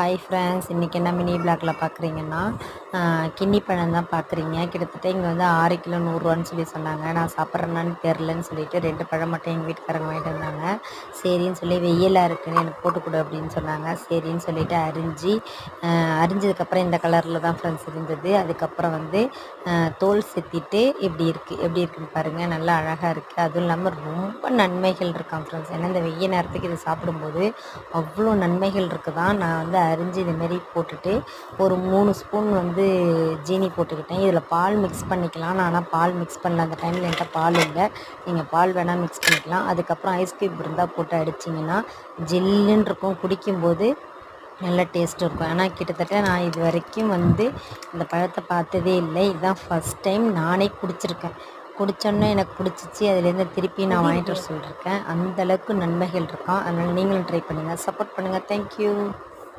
Hi friends இன்றைக்கி என்ன mini பிளாக்ல பார்க்குறீங்கன்னா கிண்ணி பழம் தான் பார்க்குறீங்க கிட்டத்தட்ட இங்கே வந்து ஆறு கிலோ நூறுரூவான்னு சொல்லி சொன்னாங்க. நான் சாப்பிட்றேன்னான்னு தெரிலன்னு சொல்லிட்டு ரெண்டு பழம் மட்டும் எங்கள் வீட்டுக்காரங்க வாங்கிட்டு வந்தாங்க. சரின்னு சொல்லி வெயிலாக இருக்குன்னு எனக்கு போட்டுக்கொடு அப்படின்னு சொன்னாங்க. சரின்னு சொல்லிட்டு அரிஞ்சு அரிஞ்சதுக்கப்புறம் இந்த கலரில் தான் ஃப்ரெண்ட்ஸ் இருந்தது. அதுக்கப்புறம் வந்து தோல் செத்திட்டு இப்படி இருக்குது எப்படி இருக்குன்னு பாருங்கள் நல்லா அழகாக இருக்குது அதுவும் இல்லாமல் ரொம்ப நன்மைகள் இருக்கான் ஃப்ரெண்ட்ஸ் ஏன்னா இந்த வெய்ய நேரத்துக்கு இதை சாப்பிடும்போது அவ்வளோ நன்மைகள் இருக்குதான். நான் வந்து அரிஞ்சு இதுமாரி போட்டுட்டு ஒரு மூணு ஸ்பூன் வந்து ஜீனி போட்டுக்கிட்டேன். இதில் பால் மிக்ஸ் பண்ணிக்கலாம். நான் ஆனால் பால் மிக்ஸ் பண்ணல. அந்த டைமில் என்கிட்ட பால் இல்லை. நீங்கள் பால் வேணால் மிக்ஸ் பண்ணிக்கலாம். அதுக்கப்புறம் ஐஸ் க்யூப் இருந்தால் போட்டு அடிச்சிங்கன்னா ஜில்லுன்னு இருக்கும். குடிக்கும்போது நல்ல டேஸ்ட் இருக்கும். ஆனால் கிட்டத்தட்ட நான் இது வரைக்கும் வந்து இந்த பழத்தை பார்த்ததே இல்லை. இதுதான் ஃபஸ்ட் டைம் நானே குடிச்சிருக்கேன். குடித்தோன்னே எனக்கு பிடிச்சிச்சு அதுலேருந்து திருப்பி நான் வாங்கிட்டு வர சொல்லியிருக்கேன் அந்தளவுக்கு நன்மைகள் இருக்கான் அதனால் நீங்களும் ட்ரை பண்ணுங்கள் சப்போர்ட் பண்ணுங்கள் தேங்க்யூ